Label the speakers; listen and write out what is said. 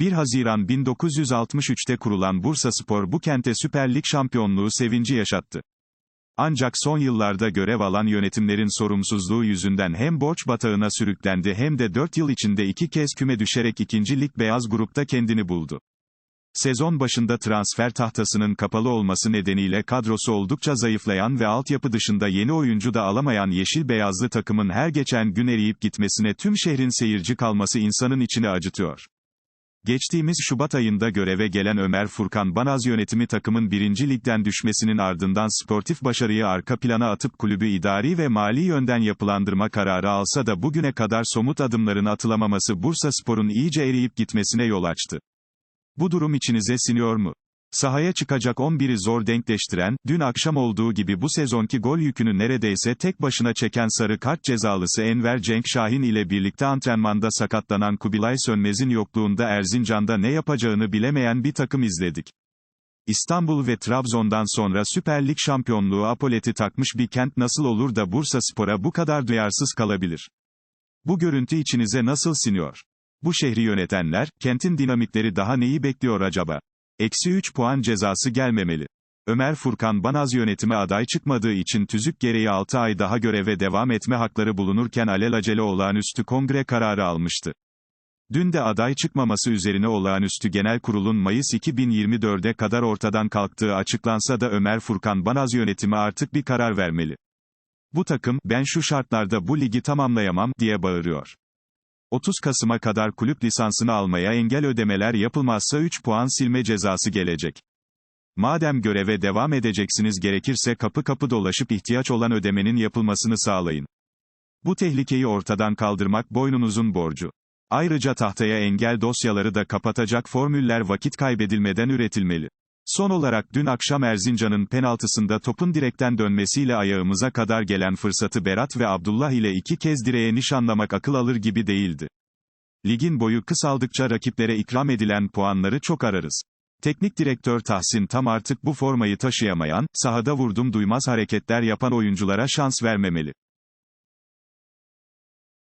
Speaker 1: 1 Haziran 1963'te kurulan Bursaspor bu kente Süper Lig şampiyonluğu sevinci yaşattı. Ancak son yıllarda görev alan yönetimlerin sorumsuzluğu yüzünden hem borç batağına sürüklendi hem de 4 yıl içinde iki kez küme düşerek ikinci lig beyaz grupta kendini buldu. Sezon başında transfer tahtasının kapalı olması nedeniyle kadrosu oldukça zayıflayan ve altyapı dışında yeni oyuncu da alamayan Yeşil Beyazlı takımın her geçen gün eriyip gitmesine tüm şehrin seyirci kalması insanın içini acıtıyor. Geçtiğimiz Şubat ayında göreve gelen Ömer Furkan Banaz yönetimi takımın birinci ligden düşmesinin ardından sportif başarıyı arka plana atıp kulübü idari ve mali yönden yapılandırma kararı alsa da bugüne kadar somut adımların atılamaması Bursa Spor'un iyice eriyip gitmesine yol açtı. Bu durum içinize siniyor mu? Sahaya çıkacak 11'i zor denkleştiren, dün akşam olduğu gibi bu sezonki gol yükünü neredeyse tek başına çeken sarı kart cezalısı Enver Cenk Şahin ile birlikte antrenmanda sakatlanan Kubilay Sönmez'in yokluğunda Erzincan'da ne yapacağını bilemeyen bir takım izledik. İstanbul ve Trabzon'dan sonra Süper Lig şampiyonluğu apoleti takmış bir kent nasıl olur da Bursa Spor'a bu kadar duyarsız kalabilir? Bu görüntü içinize nasıl siniyor? Bu şehri yönetenler, kentin dinamikleri daha neyi bekliyor acaba? Eksi 3 puan cezası gelmemeli. Ömer Furkan Banaz yönetimi aday çıkmadığı için tüzük gereği 6 ay daha göreve devam etme hakları bulunurken alelacele olağanüstü kongre kararı almıştı. Dün de aday çıkmaması üzerine olağanüstü genel kurulun Mayıs 2024'e kadar ortadan kalktığı açıklansa da Ömer Furkan Banaz yönetimi artık bir karar vermeli. Bu takım, ben şu şartlarda bu ligi tamamlayamam, diye bağırıyor. 30 Kasım'a kadar kulüp lisansını almaya engel ödemeler yapılmazsa 3 puan silme cezası gelecek. Madem göreve devam edeceksiniz gerekirse kapı kapı dolaşıp ihtiyaç olan ödemenin yapılmasını sağlayın. Bu tehlikeyi ortadan kaldırmak boynunuzun borcu. Ayrıca tahtaya engel dosyaları da kapatacak formüller vakit kaybedilmeden üretilmeli. Son olarak dün akşam Erzincan'ın penaltısında topun direkten dönmesiyle ayağımıza kadar gelen fırsatı Berat ve Abdullah ile iki kez direğe nişanlamak akıl alır gibi değildi. Ligin boyu kısaldıkça rakiplere ikram edilen puanları çok ararız. Teknik direktör Tahsin Tam artık bu formayı taşıyamayan, sahada vurdum duymaz hareketler yapan oyunculara şans vermemeli.